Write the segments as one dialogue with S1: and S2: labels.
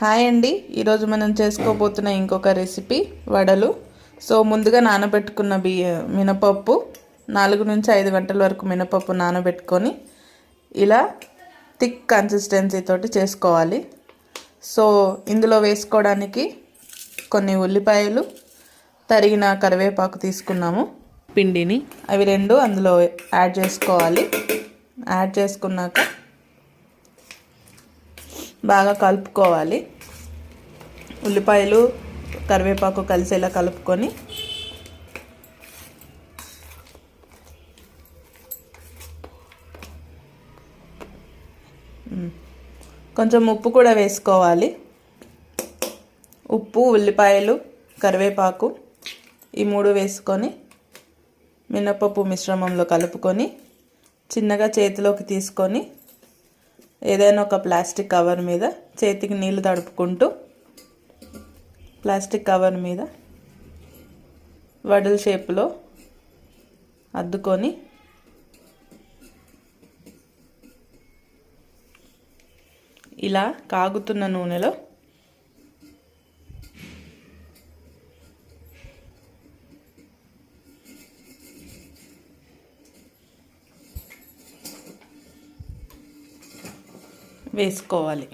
S1: Hi అండి. ఈరోజు మనం చేసుకోబోతున్న ఇంకొక రెసిపీ వడలు. సో ముందుగా నానబెట్టుకున్న బియ్య మినపప్పు నాలుగు నుంచి ఐదు గంటల వరకు మినపప్పు నానబెట్టుకొని ఇలా థిక్ కన్సిస్టెన్సీ తోటి చేసుకోవాలి. సో ఇందులో వేసుకోవడానికి కొన్ని ఉల్లిపాయలు తరిగిన కరివేపాకు తీసుకున్నాము. పిండిని. అవి రెండు అందులో యాడ్ చేసుకోవాలి. యాడ్ చేసుకున్నాక బాగా కలుపుకోవాలి. ఉల్లిపాయలు కరివేపాకు కలిసేలా కలుపుకొని. కొంచెం ఉప్పు కూడా వేసుకోవాలి. ఉప్పు ఉల్లిపాయలు కరివేపాకు ఈ మూడు వేసుకొని మినపప్పు మిశ్రమంలో కలుపుకొని చిన్నగా చేతిలోకి తీసుకొని ఏదైనా ఒక ప్లాస్టిక్ కవర్ మీద చేతికి నీళ్ళు తడుపుకుంటూ ప్లాస్టిక్ కవర్ మీద వడల షేప్లో అద్దుకొని ఇలా కాగుతున్న నూనెలో వేసుకోవాలి.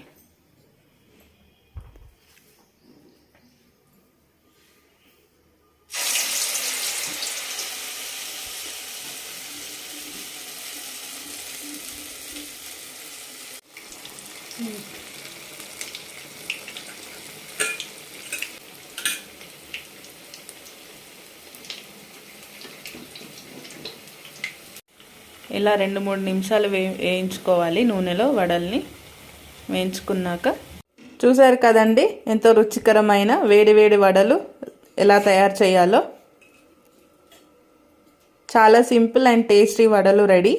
S1: ఇలా రెండు మూడు నిమిషాలు వే వేయించుకోవాలి నూనెలో వడల్ని. వేయించుకున్నాక చూసారు కదండి ఎంతో రుచికరమైన వేడి వేడి వడలు ఎలా తయారు చేయాలో. చాలా సింపుల్ అండ్ టేస్టీ వడలు రెడీ.